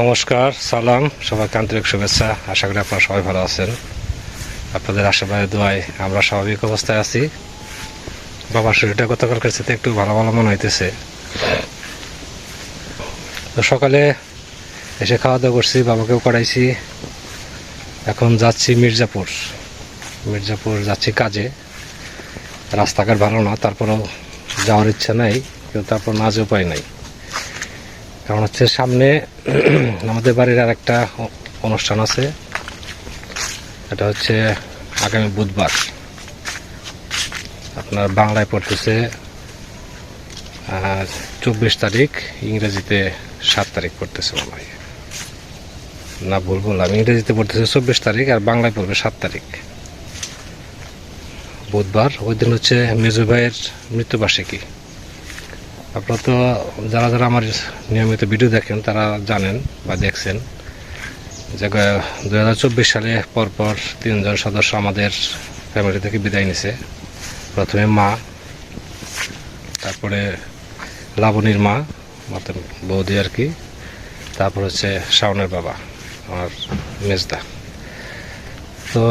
নমস্কার, সালাম সবাইকে আন্তরিক শুভেচ্ছা। আশা করি আপনারা সবাই ভালো আছেন। আপনাদের আশেপাশে দোয়ায় আমরা স্বাভাবিক অবস্থায় আছি। বাবার শরীরটা গতকালকার সাথে একটু ভালো ভালো মনে হইতেছে। তো সকালে এসে খাওয়া দাওয়া করছি, বাবাকেও করাইছি। এখন যাচ্ছি মির্জাপুর। মির্জাপুর যাচ্ছি কাজে। রাস্তাঘাট ভালো না, তারপরেও যাওয়ার ইচ্ছা নাই, কিন্তু তারপর না যে উপায় নাই। কারণ হচ্ছে সামনে আমাদের বাড়ির আর একটা অনুষ্ঠান আছে। এটা হচ্ছে আগামী বুধবার। আপনার বাংলায় পড়তেছে চব্বিশ তারিখ ইংরেজিতে সাত তারিখ পড়তেছে মনে হয় না ভুল বললাম, ইংরেজিতে পড়তেছে চব্বিশ তারিখ আর বাংলায় পড়বে সাত তারিখ। বুধবার, ওই দিন হচ্ছে মেজু ভাইয়ের মৃত্যুবার্ষিকী। আপনারা তো যারা যারা আমার নিয়মিত ভিডিও দেখেন, তারা জানেন বা দেখছেন যে দু হাজার চব্বিশ সালে পরপর তিনজন সদস্য আমাদের ফ্যামিলি থেকে বিদায় নিছে। প্রথমে মা, তারপরে লাবণীর মা, মতন বৌদি আর কি, তারপর হচ্ছে শাওনের বাবা, আমার মেজদা। তো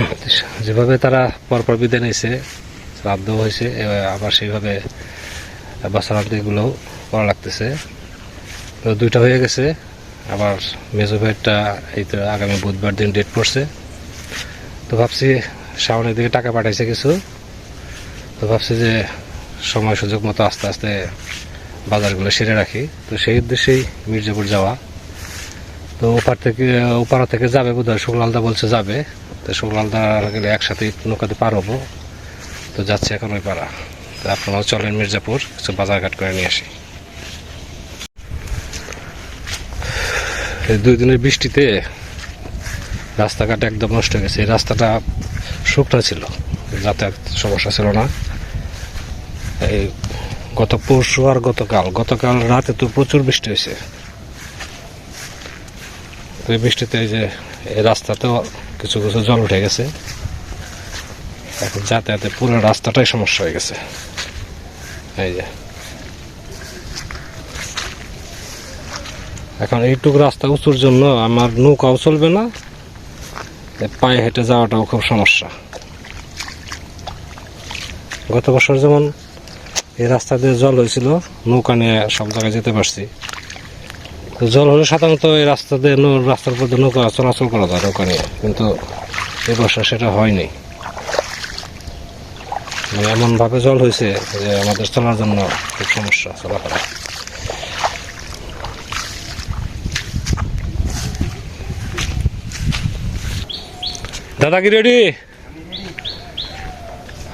যেভাবে তারা পরপর বিদায় নিয়েছে শ্রাদ্ধ হয়েছে আবার সেইভাবে বাসারান্তিগুলো করা লাগতেছে। তো দুইটা হয়ে গেছে। আবার মেজো ভাইয়েরটা এই তো আগামী বুধবার দিন ডেট পড়ছে তো ভাবছি সামনের দিকে টাকা পাঠাইছে কিছু। তো ভাবছি যে সময় সুযোগ মতো আস্তে আস্তে বাজারগুলো সেরে রাখি। তো সেই উদ্দেশ্যেই মির্জাপুর যাওয়া। তো ওপার থেকে ওপারা থেকে যাবে বোধ হয় শুকলালদা বলছে যাবে। তো শুকলালদা গেলে একসাথে নৌকাতে পার হব। তো যাচ্ছে এখন ওই পাড়া। আপনারাও চলেন মির্জাপুর, কিছু বাজারঘাট করে নিয়ে আসি। দুই দিনের বৃষ্টিতে রাস্তাঘাট একদম নষ্ট হয়ে গেছে। এই রাস্তাটা শুকনা ছিল, যাতায়াত সমস্যা ছিল না। এই গত পরশু আর গতকাল গতকাল রাতে তো প্রচুর বৃষ্টি হয়েছে। এই বৃষ্টিতে এই যে এই রাস্তাতেও কিছু কিছু জল উঠে গেছে। এখন যাতায়াতে পুরো রাস্তাটাই সমস্যা হয়ে গেছে। এই যে। এখন এইটুকু রাস্তা উঁচুর জন্য আমার নৌকাও চলবে না পায়ে হেঁটে যাওয়াটাও খুব সমস্যা। গত বছর যেমন এই রাস্তা দিয়ে জল হয়েছিল, নৌকা নিয়ে সব জায়গায় যেতে পারছি। জল হলে সাধারণত এই রাস্তা দিয়ে রাস্তার উপর নৌকা চলাচল করা যায় নৌকা নিয়ে, কিন্তু এই বছর সেটা হয়নি। মানে এমনভাবে জল হয়েছে যে আমাদের চলার জন্য খুব সমস্যা, চলাফেরা। দাদা কি রেডি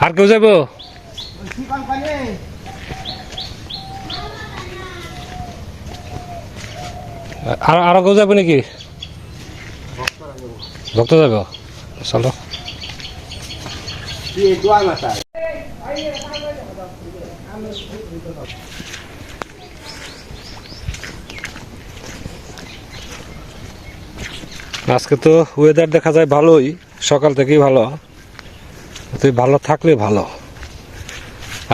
আর কেউ যাব? আর, আরও কেউ যাবে নাকি? ভক্ত যাবে। চলো। আজকে তো ওয়েদার দেখা যায় ভালোই, সকাল থেকেই ভালো। তো ভালো থাকলে ভালো।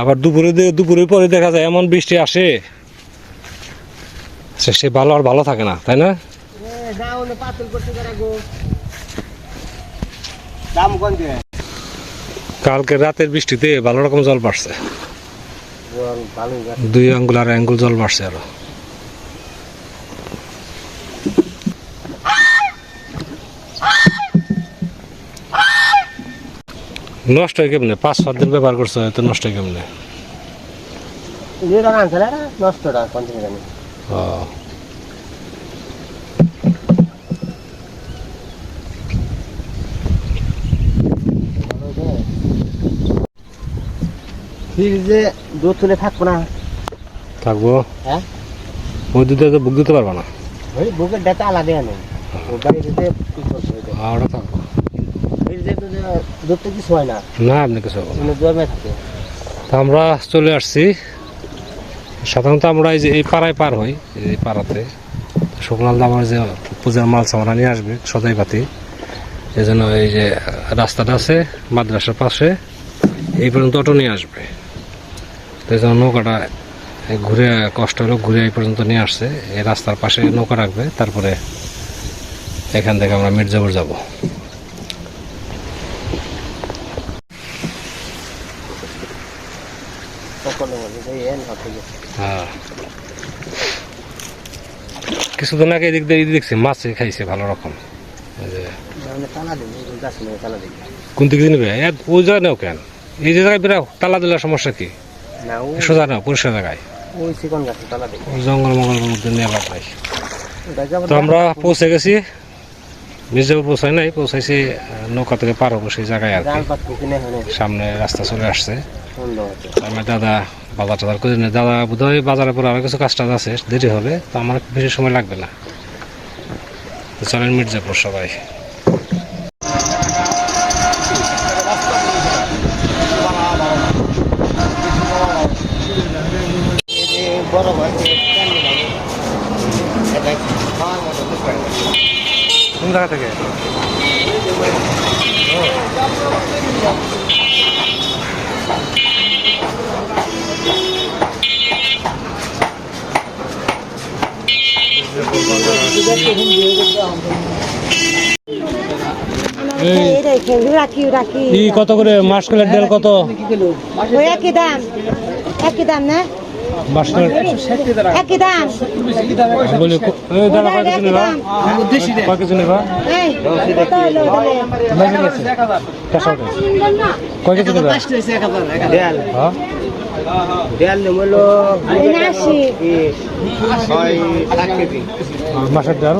আবার দুপুরে দুপুরের পরে দেখা যায় এমন বৃষ্টি আসে সে ভালো আর ভালো থাকে না, তাই না? দাম কোন কালকে রাতের বৃষ্টিতে ভালো রকম জল বাড়ছে। দুই আঙ্গুল আর আঙ্গুল জল বাড়ছে আরও। নষ্ট হয় কেমনে? পাঁচ সাত দিন ব্যবহার করছে তো নষ্ট হয় কেমনে আনছিল না নষ্টটা কোন থেকে জানি ও ফ্রিজে দুধ তুলে থাকব না। থাকব? হ্যাঁ? ওই দুধে তো বুক দিতে পারব না। ওই বুকের ডাটা আলাদা আনে হবে। আর ওটা থাকব। কিছু হয় না। না আপনি কিছু হবে না। মানে তা আমরা চলে আসছি। সাধারণত আমরা এই যে এই পাড়ায় পার হই এই পাড়াতে। শুকলাল আমার যে পূজার মাল সামরা নিয়ে আসবে সদাই পাতি এই জন্য এই যে রাস্তাটা আছে মাদ্রাসার পাশে এই পর্যন্ত অটো নিয়ে আসবে। তো জন্য নৌকাটা ঘুরে, কষ্ট হলো, ঘুরে এই পর্যন্ত নিয়ে আসছে। এই রাস্তার পাশে নৌকা রাখবে, তারপরে এখান থেকে আমরা মির্জাপুর যাব। হ্যাঁ। কিছুদিন আগে এদিক দিয়ে দেখছি মাছ খাইছে ভালো রকম। কোন ওই জায়গায় নেও কেন? এই যে জায়গায় তালা দিলে সমস্যা কি? না সোজা নাও পরিষ্কার জায়গায় ওই চিকন গাছে তালা দিন জঙ্গল মঙ্গলের মধ্যে নিয়ে লাভ নাই। তো আমরা পৌঁছে গেছি। মির্জাপুর পৌঁছাই নাই পৌঁছাইছি নৌকা থেকে পার হব সেই জায়গায় আর সামনে রাস্তা চলে আসছে। আমার দাদা বাজার টাজার করে নিয়ে দাদা বোধহয় বাজারে পরে আরও কিছু কাজ টাজ আছে দেরি হবে তো আমার বেশি সময় লাগবে না। তো চলেন মির্জাপুর সবাই। বড় হয় এটা খাওয়ার মতো বুঝতে কোন জায়গা থেকে? রাখি রাখি। কত করে? মাস মাসকলের তেল কত? একই দাম। একই দাম না? একই দাম। বলি দাদা কয় কেজি নেবা। কয় কেজি নেবা। কয় কেজি নেবা? হ্যাঁ। ডাল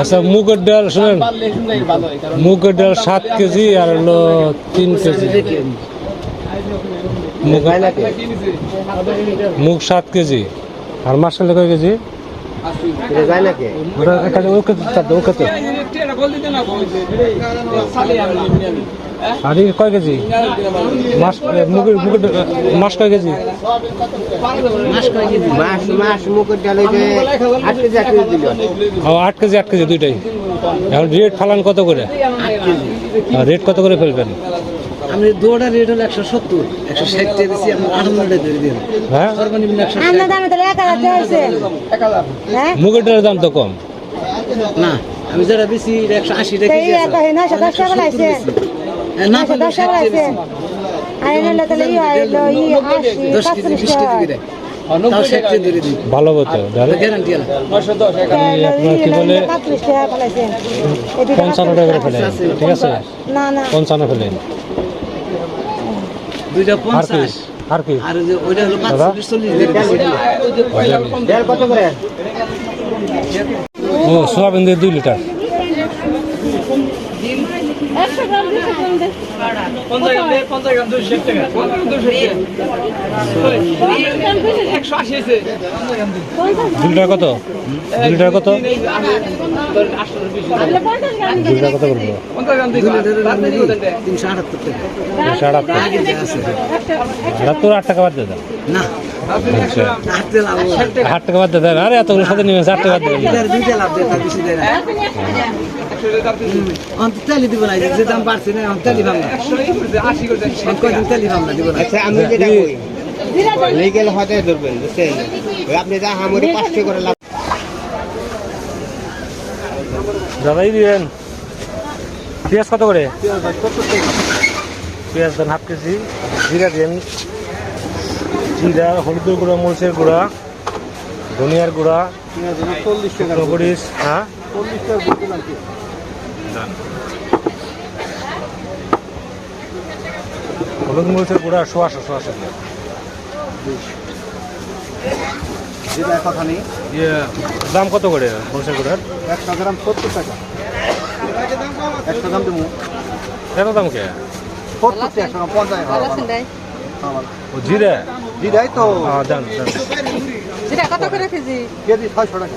আচ্ছা মুগের ডাল শুনেন। মুগের ডাল সাত কেজি আর হলো তিন কেজি। মুগ সাত কেজি। আর মাসকলে কয় কেজি? আর কয় কেজি? মাছ মুগের মুগের মাছ কয় কেজি? ও আট কেজি আট কেজি দুইটাই। এখন রেট ফালান কত করে? আর রেট কত করে ফেলবেন? আমি দৌড়া রেট হলো একশো সত্তর একশো ষাট টাকা দিচ্ছি ধরে দিন হ্যাঁ? সর্বনিম্ন একশো হ্যাঁ? মুগের ডালের দাম তো কম। না আমি যেটা বেশি একশো আশি টাকা দশ হ্যাঁ, না টাকা হয় কেজি বিশ ভালো কি বলে? পঞ্চান্ন টাকা ফেলেন ঠিক আছে? না না। পঞ্চান্ন ফেলেন। দুইটা পঞ্চাশ। আর কি আর ওইটা হলো পাঁচচল্লিশ চল্লিশ ধরে দিচ্ছি। দেয়াল কত করে ও সোয়াবিন দিয়ে দুই লিটার। দুই কত? দুই কত? লিটার কত করব তিনশো আটাত্তর টাকা। আটাত্তর। আট টাকা বাদ দিয়ে দেন। না। আচ্ছা। আট। আট টাকা বাদ দিয়ে আরে এতগুলো সাথে নেবেন চার টাকা বাদ দেবেন লিটার দুইটা লাভ দেয় তার বেশি দেয় না অন্ত তেলি দিব না যে দাম বাড়ছে না তেলি ভাবনা কয়দিন তেলি ভাবনা দিব না। আচ্ছা আমি যেটা কই লিগেল হতে ধরবেন বুঝছেন? আপনি যা হামুরি পাঁচশো করে লাভ দাদাই দিবেন। পেঁয়াজ কত করে? পেঁয়াজ দেন হাফ কেজি। জিরা দেন। জিরা হলুদের গুঁড়া মরিচের গুঁড়া ধনিয়ার গুঁড়া শুকনো মরিচ হ্যাঁ? দেন। হলুদ মরিচের গুঁড়া শোয়াশো শোয়াশো যেটা কথা নেই। ইয়ে দাম কত করে মরিচের গুঁড়ার একশো গ্রাম সত্তর টাকা। একশো গ্রাম দেবো। এত দাম কে? সত্তর টাকা একশো গ্রাম পঞ্চাশ ও জিরা? দিদাই তো। হ্যাঁ দেন কত করে কেজি? কেজি ছয়শো টাকা।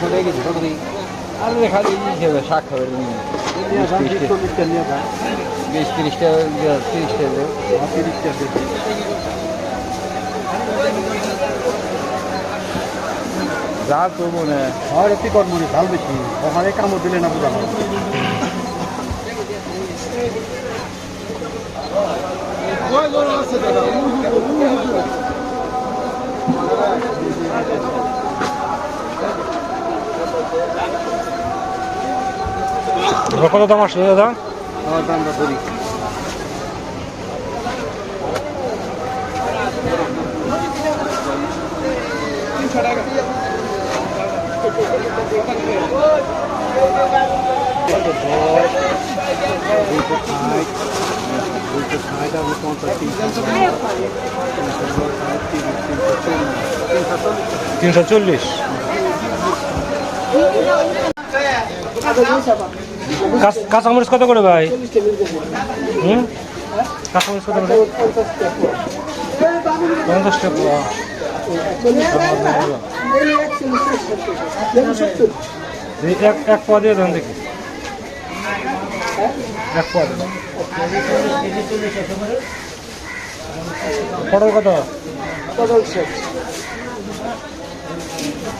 কি দিব তাহলে আরে খালি হিসেবে শাক খাবে বিশ তিরিশটা তিরিশটা তিরিশটা যা তো মনে হয়। একটি কর্মনি ভালো বেশি। ওখানে কামড় দিলে না বুঝা ওটা কত দাম আসলো দাদা? আমার দামটা করি তিনশো চল্লিশ। কাঁচামরিচ কত করে ভাই? হুম? কাঁচামরিচ কত করে? পঞ্চাশ টাকা। এক এক পোয়া দিয়ে দেন দেখি। এক দেন। পটল কত? করা দিন আমি দিনই খাবেন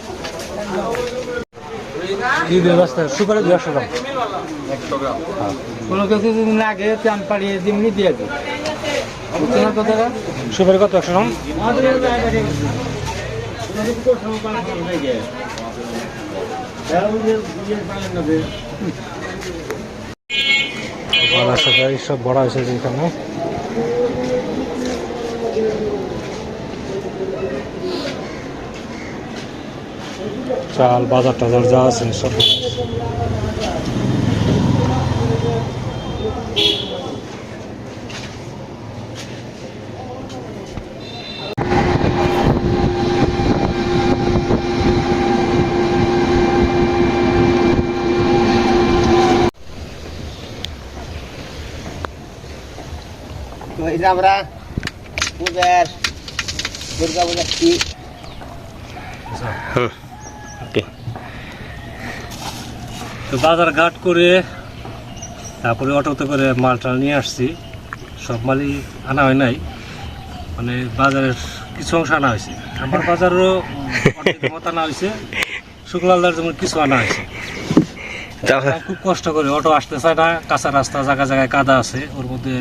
কি দিয়ে কোনো কিছু যদি লাগে চান পাড়িয়ে দিমনি দিয়ে দিই। বুঝছেন না কথাটা? সুপারি কত? একশো গ্রাম? সব বড় হয়েছে এখানে চাল বাজার টাজার যা আছে সব এই যে আমরা পূজার দুর্গা পূজার কি? তো বাজার ঘাট করে তারপরে অটোতে করে মাল টাল নিয়ে আসছি। সব মালই আনা হয় নাই। মানে বাজারের কিছু অংশ আনা হয়েছে। আমার বাজারও আনা হয়েছে। শুক্লালদার যেমন কিছু আনা হয়েছে। খুব কষ্ট করে অটো আসতে চায় না। কাঁচা রাস্তা জায়গায় জায়গায় কাদা আছে। ওর মধ্যে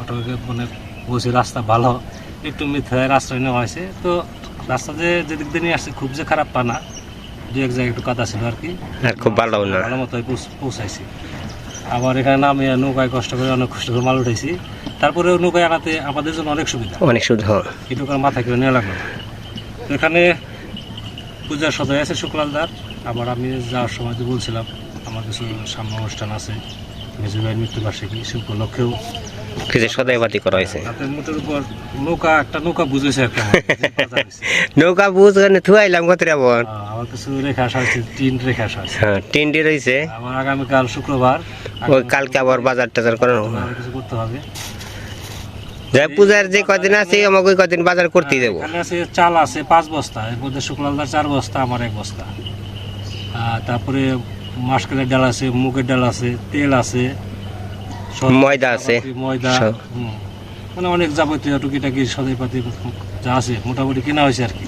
অটোকে মানে বসে রাস্তা ভালো। একটু মিথ্যায় আশ্রয় নেওয়া হয়েছে। তো রাস্তা যে যেদিক দিয়ে নিয়ে আসছে খুব যে খারাপ পা না। দু এক জায়গায় একটু কাদা ছিল আর কি। আর খুব ভালো না ভালো মতো পৌঁছাইছি। আবার এখানে নামে নৌকায় কষ্ট করে অনেক কষ্ট করে মাল উঠাইছি। তারপরে নৌকায় আনাতে আমাদের জন্য অনেক সুবিধা। অনেক শুদ্ধ এটু করে মাথা করে নেওয়া লাগল। এখানে পূজার সদাই আছে শুক্লালদার। আবার আমি যাওয়ার সময় তো বলছিলাম আমার কিছু সামনে অনুষ্ঠান আছে। মেজু ভাইয়ের মৃত্যুবার্ষিকী সে উপলক্ষেও কিছু সদাইবাতি করা হয়েছে। নৌকা একটা নৌকা বুঝেছে একটা আমার, যে বাজার হয়েছে। নৌকা বুঝ ওখানে থুয়াইলাম কত আমার কিছু রেখে আসা হয়েছে টিন রেখে আসা হয়েছে। হ্যাঁ রয়েছে। আমার আগামীকাল শুক্রবার। ওই কালকে আবার বাজার টাজার করানো কিছু করতে হবে। যাই পূজার যে কদিন আছে আমাকে কদিন বাজার করতে দেবো। আছে চাল আছে পাঁচ বস্তা। এর মধ্যে শুক্লালদার চার বস্তা আমার এক বস্তা। তারপরে মাসকালের ডাল আছে মুগের ডাল আছে তেল আছে। ময়দা আছে। ময়দা মানে অনেক যাবতীয় টুকিটাকি সদাইপাতি যা আছে মোটামুটি কেনা হয়েছে আর কি।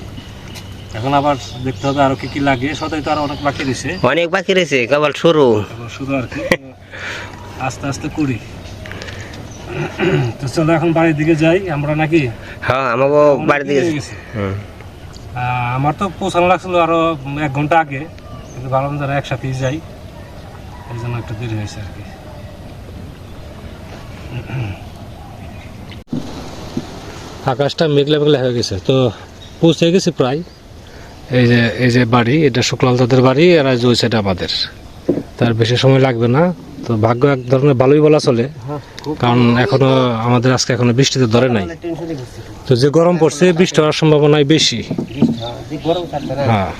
এখন আবার দেখতে হবে আরও কি কি লাগে। সদাই তো আরও অনেক বাকি দিছে অনেক বাকি রয়েছে কেবল শুরু। শুধু আর কি। আস্তে আস্তে করি। তো চলো এখন বাড়ির দিকে যাই। আমরা নাকি? হ্যাঁ আমাকে বাড়ি দিকে আমার তো পৌঁছানো লাগছিল আরও এক ঘণ্টা আগে। কিন্তু ভাবলাম যারা একসাথেই যাই। এই জন্য একটু দেরি হয়েছে আর কি। আকাশটা মেঘলা মেঘলা হয়ে গেছে, তো পৌঁছে গেছে প্রায়। এই যে এই যে বাড়ি, এটা শুক্লাল তাদের বাড়ি আর আজ ওই আমাদের। তার বেশি সময় লাগবে না, তো ভাগ্য এক ধরনের ভালোই বলা চলে, কারণ এখনও আমাদের আজকে এখনও বৃষ্টিতে ধরে নাই। তো যে গরম পড়ছে, বৃষ্টি হওয়ার সম্ভাবনাই বেশি। হ্যাঁ।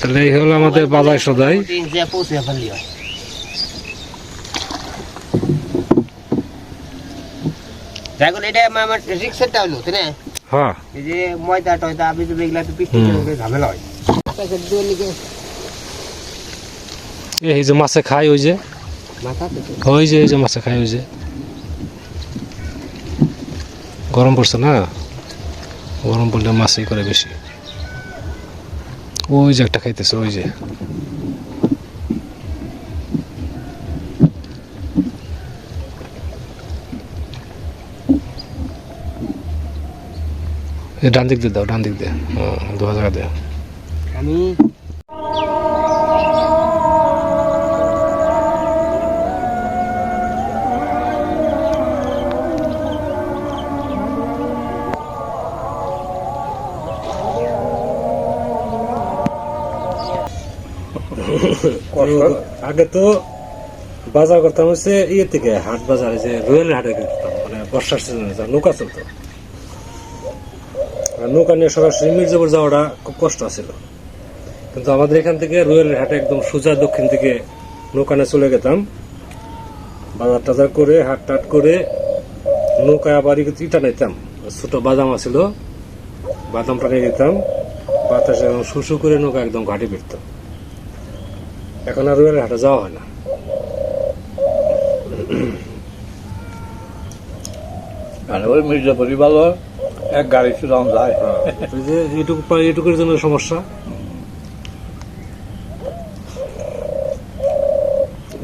তাহলে এই হলো আমাদের বাজার সদাই। বল এটা আমার হলো তাই না? হ্যাঁ। এই যে ময়দা টয়দা আমি তো এগুলা তো। ঝামেলা হয়। এই যে মাছে খায় ওই যে। ওই যে এই যে মাছে খায় ওই যে। গরম পড়ছে না? গরম পড়লে মাছই করে বেশি। ওই যে একটা খাইতেছে ওই যে। ডান দিক দিয়ে দাও, ডান দিক দিয়ে। দু হাজার দেও আমি আগে তো বাজার করতাম হচ্ছে ইয়ে থেকে, হাট বাজার যে রয়েল হাটে করতাম মানে বর্ষার সিজনে চলতো। আর নৌকা নিয়ে সরাসরি মির্জাপুর যাওয়াটা খুব কষ্ট ছিল। কিন্তু আমাদের এখান থেকে রয়েল হাটে একদম সোজা দক্ষিণ থেকে নৌকা নিয়ে চলে গেতাম। বাজার টাজার করে, হাট টাট করে নৌকায় আবার ইটা নিতাম। ছোট বাদাম আছিল, বাদামটা নিয়ে যেতাম। বাতাসে একদম শুশু করে নৌকা একদম ঘাটে ফিরতাম এখন আর রুয়েল হাটে যাওয়া হয় না। আর ওই মির্জাপুরি ভালো। এক গাড়ি চুলাম যায়। ওই যে এইটুকু পা- এইটুকুর জন্য সমস্যা।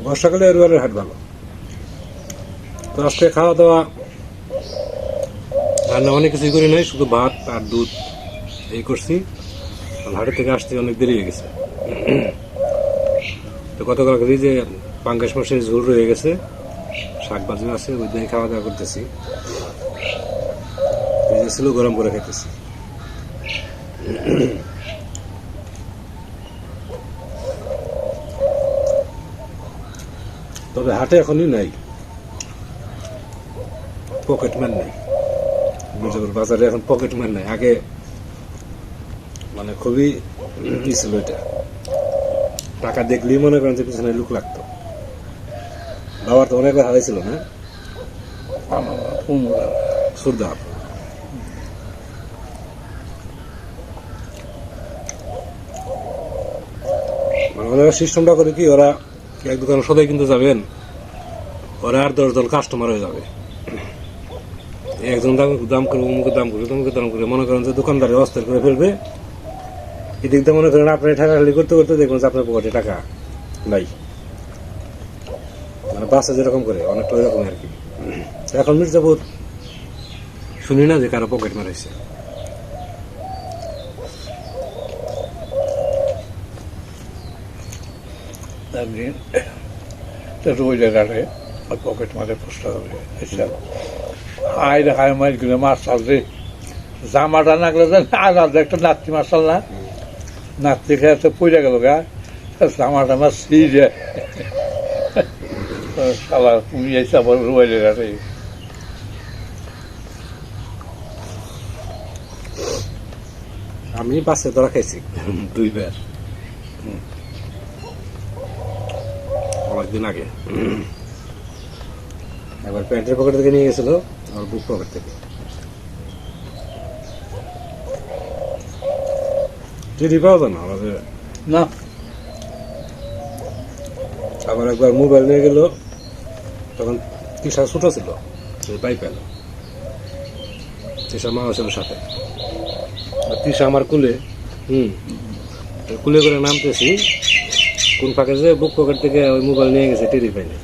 বর্ষাকালে রুয়েলের হাট ভালো। আজকে খাওয়া দাওয়া রান্না অনেক কিছুই করি নাই, শুধু ভাত আর দুধ এই করছি। হাটে থেকে আসতে অনেক দেরি হয়ে গেছে। তো গতকাল যে পাঙ্গাস মাসের ঝোল রয়ে গেছে শাক ভাজি আছে, ওই দিয়ে খাওয়া দাওয়া করতেছি। ভেজে গরম করে খাইতেছি। তবে হাটে এখনই নাই। পকেটম্যান নাই। মির্জাপুর বাজারে এখন পকেটম্যান নাই। আগে মানে খুবই ই ছিল এটা। টাকা দেখলেই মনে করেন যে পিছনে লুক লাগতো। বাবার তো অনেক হারাইছিল না? সুরদার। ওনারা সিস্টেমটা করে কি, ওরা এক দোকানে সদাই কিনতে যাবেন, ওরা আর দশ জন কাস্টমার হয়ে যাবে। একজন দাম দাম করবে অমুকে দাম করবে তমুকে দাম করবে। মনে করেন যে দোকানদারে অস্থির করে ফেলবে। এদিক দিয়ে মনে করেন আপনি ঠেকাঠালি করতে করতে দেখবেন যে আপনার পকেটে টাকা নাই। মানে বাসে যেরকম করে, অনেকটা ওই ওইরকম আর কি। এখন মির্জাপুর শুনি না যে কারও পকেট মারাইছে। একদিন রোজ ঘাটে পকেট মারে পোস্টার হবে এসব হাই হাই মাইল করে মার্শাল রে। জামাটা নাগলে যে আর আর একটা নাতি মার্শাল না। নাতি খেয়ে তো পড়ে গেল গা। জামাটা আমার সিজে সালা তুমি এসে আবার রোজ ঘাটে আমি বাসে ধরা খাইছি। দুইবার। অনেকদিন আগে। একবার প্যান্টের পকেট থেকে নিয়ে গেছিল আর বুক পকেট থেকে। চিঠি পাওয়া যায় না আমাদের না। আবার একবার মোবাইল নিয়ে গেল তখন তিসা ছোট ছিল পাই পেল। তিসা মা ছিল সাথে। আর তিসা আমার কুলে হুম কুলে করে নামতেছি। কোন ফাঁকে যে বুক পকেট থেকে ওই মোবাইল নিয়ে গেছে টেরি পাইনি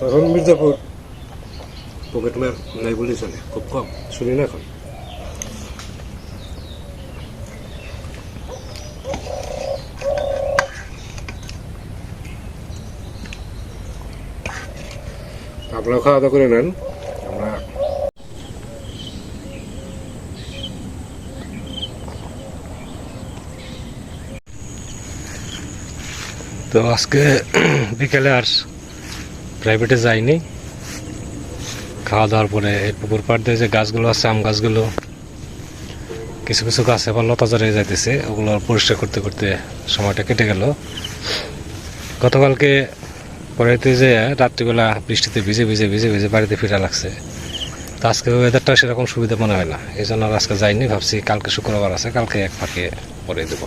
তখন মির্জাপুর পকেট মার নাই বলি চলে, খুব কম, শুনি না এখন। আপনারাও খাওয়া দাওয়া করে নেন আমরা তো আজকে বিকেলে আর প্রাইভেটে যাইনি। খাওয়া দাওয়ার পরে পুকুর পাড় দিয়ে যে গাছগুলো আছে, আম গাছগুলো, কিছু কিছু গাছ এবার লতা জড়িয়ে যাইতেছে, ওগুলো পরিষ্কার করতে করতে সময়টা কেটে গেল। গতকালকে পরেতে যে রাত্রিবেলা বৃষ্টিতে ভিজে ভিজে ভিজে ভিজে বাড়িতে ফিরা লাগছে, তো আজকে ওয়েদারটা সেরকম সুবিধা মনে হয় না। এই জন্য আর আজকে যাইনি, ভাবছি কালকে শুক্রবার আছে, কালকে এক ফাঁকে পরে দেবো।